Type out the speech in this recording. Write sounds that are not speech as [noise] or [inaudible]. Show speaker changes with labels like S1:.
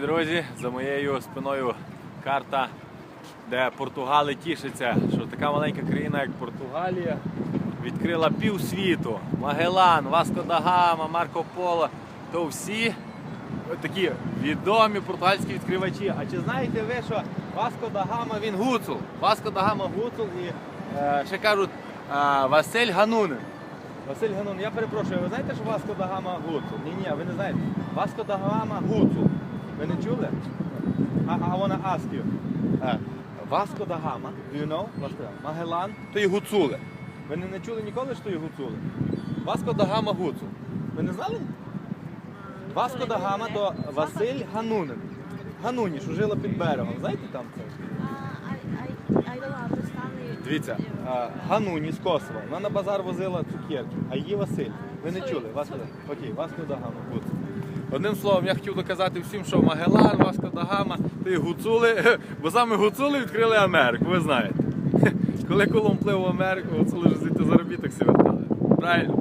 S1: Друзі, за моєю спиною карта, де Португали тішаться, що така маленька країна, як Португалія, відкрила півсвіту. Магелан, Васко да Гама, Марко Поло. То всі такі відомі португальські відкривачі. А чи знаєте ви, що Васко да Гама він гуцул? Васко да Гама гуцул і е, ще кажуть е, Василь Ганунин. Василь Ганун, я перепрошую, ви знаєте, що Васко да Гама гуцул? Ні, ні, ви не знаєте. Васко да Гама гуцул. Ви не чули? I, I wanna ask you. Uh, Васко да Гама, do you know? Да- Магелан, то є гуцули. Ви не, не чули ніколи, що є гуцули? Васко да Гама гуцул. Ви не знали? Васко да Гама то Василь Ганунин. Гануні, що жила під берегом. Знаєте там це?
S2: I, I, I don't understand.
S1: Дивіться, а, Гануні з Косова. Вона на базар возила цукерки, а її Василь. Ви не чули? Васко
S2: sorry.
S1: Окей, Васко да Гама, гуцул. Одним словом, я хотів доказати всім, що Магелан, Васко да Гама, ти гуцули, [laughs] бо саме гуцули відкрили Америку, ви знаєте. [laughs] Коли Колумб плив в Америку, гуцули ж звідти заробіток всі вертали. Правильно?